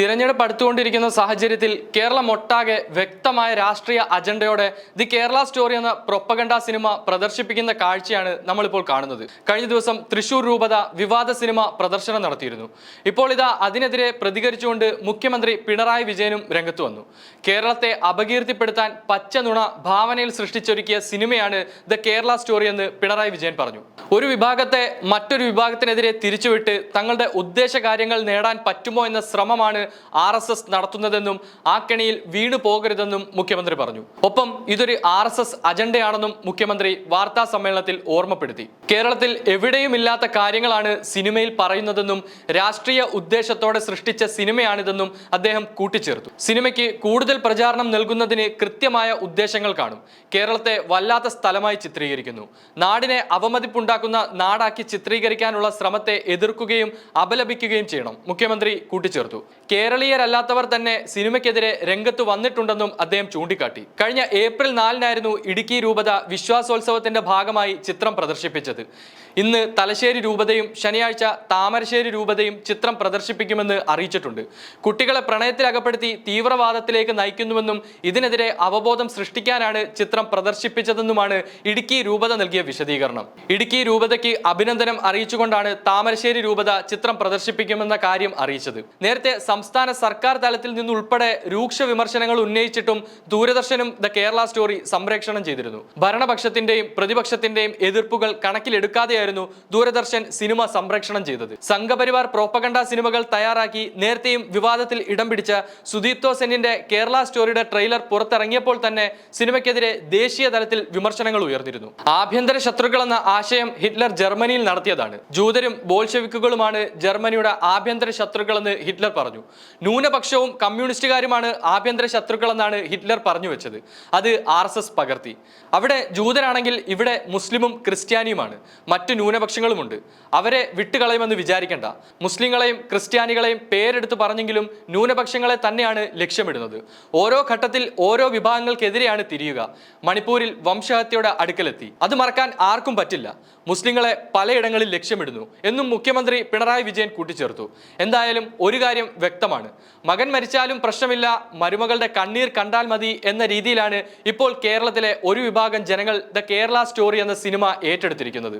തിരഞ്ഞെടുപ്പ് അടുത്തുകൊണ്ടിരിക്കുന്ന സാഹചര്യത്തിൽ കേരളം ഒട്ടാകെ വ്യക്തമായ രാഷ്ട്രീയ അജണ്ടയോടെ ദി കേരള സ്റ്റോറി എന്ന പ്രൊപ്പഗണ്ട സിനിമ പ്രദർശിപ്പിക്കുന്ന കാഴ്ചയാണ് നമ്മളിപ്പോൾ കാണുന്നത്. കഴിഞ്ഞ ദിവസം തൃശൂർ രൂപത വിവാദ സിനിമ പ്രദർശനം നടത്തിയിരുന്നു. ഇപ്പോൾ ഇതാ അതിനെതിരെ പ്രതികരിച്ചുകൊണ്ട് മുഖ്യമന്ത്രി പിണറായി വിജയനും രംഗത്ത് വന്നു. കേരളത്തെ അപകീർത്തിപ്പെടുത്താൻ പച്ച നുണ ഭാവനയിൽ സൃഷ്ടിച്ചൊരുക്കിയ സിനിമയാണ് ദ കേരള സ്റ്റോറി എന്ന് പിണറായി വിജയൻ പറഞ്ഞു. ഒരു വിഭാഗത്തെ മറ്റൊരു വിഭാഗത്തിനെതിരെ തിരിച്ചുവിട്ട് തങ്ങളുടെ ഉദ്ദേശ കാര്യങ്ങൾ നേടാൻ പറ്റുമോ എന്ന ശ്രമമാണ് ആർ എസ് എസ് നടത്തുന്നതെന്നും ആ കെണിയിൽ വീണു പോകരുതെന്നും മുഖ്യമന്ത്രി പറഞ്ഞു. ഒപ്പം ഇതൊരു ആർ എസ് എസ് അജണ്ടയാണെന്നും മുഖ്യമന്ത്രി വാർത്താ സമ്മേളനത്തിൽ ഓർമ്മപ്പെടുത്തി. കേരളത്തിൽ എവിടെയും ഇല്ലാത്ത കാര്യങ്ങളാണ് സിനിമയിൽ പറയുന്നതെന്നും രാഷ്ട്രീയ ഉദ്ദേശത്തോടെ സൃഷ്ടിച്ച സിനിമയാണിതെന്നും അദ്ദേഹം കൂട്ടിച്ചേർത്തു. സിനിമയ്ക്ക് കൂടുതൽ പ്രചാരണം നൽകുന്നതിന് കൃത്യമായ ഉദ്ദേശങ്ങൾ കാണും. കേരളത്തെ വല്ലാത്ത സ്ഥലമായി ചിത്രീകരിക്കുന്നു. നാടിനെ അവമതിപ്പുണ്ടാക്കുന്ന നാടാക്കി ചിത്രീകരിക്കാനുള്ള ശ്രമത്തെ എതിർക്കുകയും അപലപിക്കുകയും ചെയ്യണം. മുഖ്യമന്ത്രി കൂട്ടിച്ചേർത്തു. കേരളീയരല്ലാത്തവർ തന്നെ സിനിമയ്ക്കെതിരെ രംഗത്ത് വന്നിട്ടുണ്ടെന്നും അദ്ദേഹം ചൂണ്ടിക്കാട്ടി. കഴിഞ്ഞ ഏപ്രിൽ നാലിനായിരുന്നു ഇടുക്കി രൂപത വിശ്വാസോത്സവത്തിന്റെ ഭാഗമായി ചിത്രം പ്രദർശിപ്പിച്ചത്. ഇന്ന് തലശ്ശേരി രൂപതയും ശനിയാഴ്ച താമരശ്ശേരി രൂപതയും ചിത്രം പ്രദർശിപ്പിക്കുമെന്ന് അറിയിച്ചിട്ടുണ്ട്. കുട്ടികളെ പ്രണയത്തിലകപ്പെടുത്തി തീവ്രവാദത്തിലേക്ക് നയിക്കുന്നുവെന്നും ഇതിനെതിരെ അവബോധം സൃഷ്ടിക്കാനാണ് ചിത്രം പ്രദർശിപ്പിച്ചതെന്നുമാണ് ഇടുക്കി രൂപത നൽകിയ വിശദീകരണം. ഇടുക്കി രൂപതയ്ക്ക് അഭിനന്ദനം അറിയിച്ചുകൊണ്ടാണ് താമരശ്ശേരി രൂപത ചിത്രം പ്രദർശിപ്പിക്കുമെന്ന കാര്യം അറിയിച്ചത്. നേരത്തെ സംസ്ഥാന സർക്കാർ തലത്തിൽ നിന്നുൾപ്പെടെ രൂക്ഷ വിമർശനങ്ങൾ ഉന്നയിച്ചിട്ടും ദൂരദർശനും ദ കേരള സ്റ്റോറി സംപ്രേക്ഷണം ചെയ്തിരുന്നു. ഭരണപക്ഷത്തിന്റെയും പ്രതിപക്ഷത്തിന്റെയും എതിർപ്പുകൾ കണക്കിലെടുക്കാതെയായിരുന്നു ദൂരദർശൻ സിനിമ സംപ്രേക്ഷണം ചെയ്തത്. സംഘപരിവാർ പ്രോപ്പഗണ്ട സിനിമകൾ തയ്യാറാക്കി നേരത്തെയും വിവാദത്തിൽ ഇടം പിടിച്ച സുദീപ്തോ സെന്നിന്റെ കേരള സ്റ്റോറിയുടെ ട്രെയിലർ പുറത്തിറങ്ങിയപ്പോൾ തന്നെ സിനിമയ്ക്കെതിരെ ദേശീയ തലത്തിൽ വിമർശനങ്ങൾ ഉയർന്നിരുന്നു. ആഭ്യന്തര ശത്രുക്കളെന്ന ആശയം ഹിറ്റ്ലർ ജർമ്മനിയിൽ നടത്തിയതാണ്. ജൂതരും ബോൾഷെവിക്കുകളുമാണ് ജർമ്മനിയുടെ ആഭ്യന്തര ശത്രുക്കളെന്ന് ഹിറ്റ്ലർ പറഞ്ഞു. ന്യൂനപക്ഷവും കമ്മ്യൂണിസ്റ്റുകാരുമാണ് ആഭ്യന്തര ശത്രുക്കളെന്നാണ് ഹിറ്റ്ലർ പറഞ്ഞു വെച്ചത്. അത് ആർ പകർത്തി. അവിടെ ജൂതരാണെങ്കിൽ ഇവിടെ മുസ്ലിമും ക്രിസ്ത്യാനിയുമാണ്. മറ്റു ന്യൂനപക്ഷങ്ങളുമുണ്ട്. അവരെ വിട്ടുകളയുമെന്ന് വിചാരിക്കേണ്ട. മുസ്ലിങ്ങളെയും ക്രിസ്ത്യാനികളെയും പേരെടുത്ത് പറഞ്ഞെങ്കിലും ന്യൂനപക്ഷങ്ങളെ തന്നെയാണ് ലക്ഷ്യമിടുന്നത്. ഓരോ ഘട്ടത്തിൽ ഓരോ വിഭാഗങ്ങൾക്കെതിരെയാണ് തിരിയുക. മണിപ്പൂരിൽ വംശഹത്യയുടെ അടുക്കലെത്തി. അത് മറക്കാൻ ആർക്കും പറ്റില്ല. മുസ്ലിങ്ങളെ പലയിടങ്ങളിൽ ലക്ഷ്യമിടുന്നു എന്നും മുഖ്യമന്ത്രി പിണറായി വിജയൻ കൂട്ടിച്ചേർത്തു. എന്തായാലും ഒരു കാര്യം വ്യക്തമാണ്. മകൻ മരിച്ചാലും പ്രശ്നമില്ല മരുമകളുടെ കണ്ണീർ കണ്ടാൽ മതി എന്ന രീതിയിലാണ് ഇപ്പോൾ കേരളത്തിലെ ഒരു വിഭാഗം ജനങ്ങൾ ദ കേരള സ്റ്റോറി എന്ന സിനിമ ഏറ്റെടുത്തിരിക്കുന്നത്.